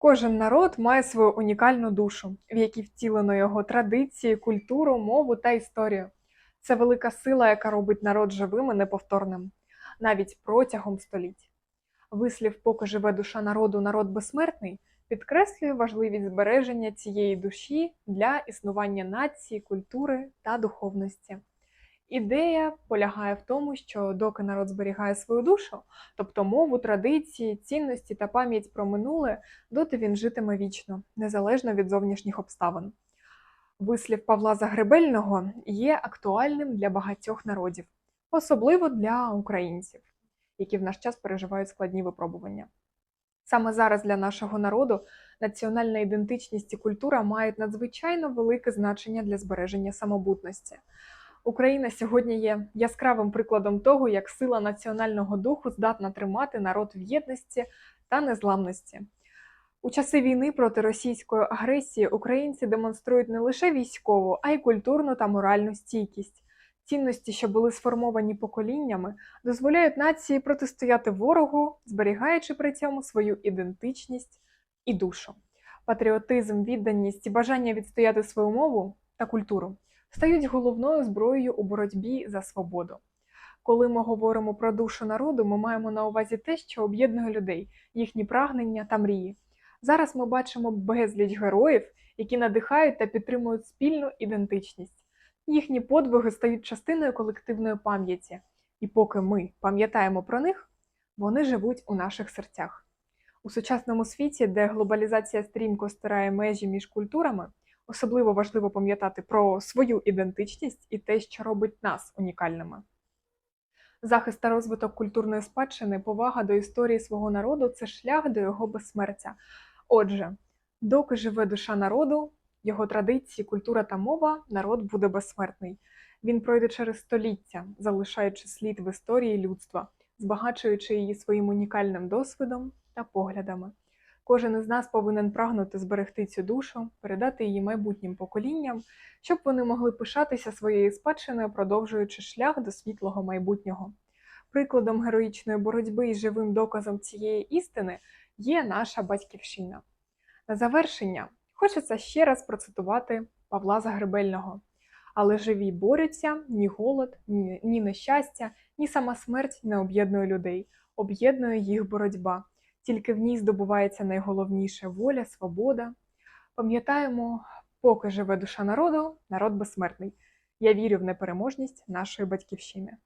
Кожен народ має свою унікальну душу, в якій втілено його традиції, культуру, мову та історію. Це велика сила, яка робить народ живим і неповторним, навіть протягом століть. Вислів, поки живе душа народу, народ безсмертний, підкреслює важливість збереження цієї душі для існування нації, культури та духовності. Ідея полягає в тому, що доки народ зберігає свою душу, тобто мову, традиції, цінності та пам'ять про минуле, доти він житиме вічно, незалежно від зовнішніх обставин. Вислів Павла Загребельного є актуальним для багатьох народів, особливо для українців, які в наш час переживають складні випробування. Саме зараз для нашого народу національна ідентичність і культура мають надзвичайно велике значення для збереження самобутності. Україна сьогодні є яскравим прикладом того, як сила національного духу здатна тримати народ в єдності та незламності. У часи війни проти російської агресії українці демонструють не лише військову, а й культурну та моральну стійкість. Цінності, що були сформовані поколіннями, дозволяють нації протистояти ворогу, зберігаючи при цьому свою ідентичність і душу. Патріотизм, відданість і бажання відстояти свою мову та культуру стають головною зброєю у боротьбі за свободу. Коли ми говоримо про душу народу, ми маємо на увазі те, що об'єднує людей, їхні прагнення та мрії. Зараз ми бачимо безліч героїв, які надихають та підтримують спільну ідентичність. Їхні подвиги стають частиною колективної пам'яті, і поки ми пам'ятаємо про них, вони живуть у наших серцях. У сучасному світі, де глобалізація стрімко стирає межі між культурами, особливо важливо пам'ятати про свою ідентичність і те, що робить нас унікальними. Захист та розвиток культурної спадщини, повага до історії свого народу це шлях до його безсмертя. Отже, доки живе душа народу, його традиції, культура та мова, народ буде безсмертний. Він пройде через століття, залишаючи слід в історії людства, збагачуючи її своїм унікальним досвідом та поглядами. Кожен із нас повинен прагнути зберегти цю душу, передати її майбутнім поколінням, щоб вони могли пишатися своєю спадщиною, продовжуючи шлях до світлого майбутнього. Прикладом героїчної боротьби і живим доказом цієї істини є наша батьківщина. На завершення хочеться ще раз процитувати Павла Загребельного. Але живі борються, ні голод, ні, ні нещастя, ні сама смерть не об'єднує людей, об'єднує їх боротьба. Тільки в ній здобувається найголовніше воля, свобода. Пам'ятаємо, поки живе душа народу, народ безсмертний. Я вірю в непереможність нашої батьківщини.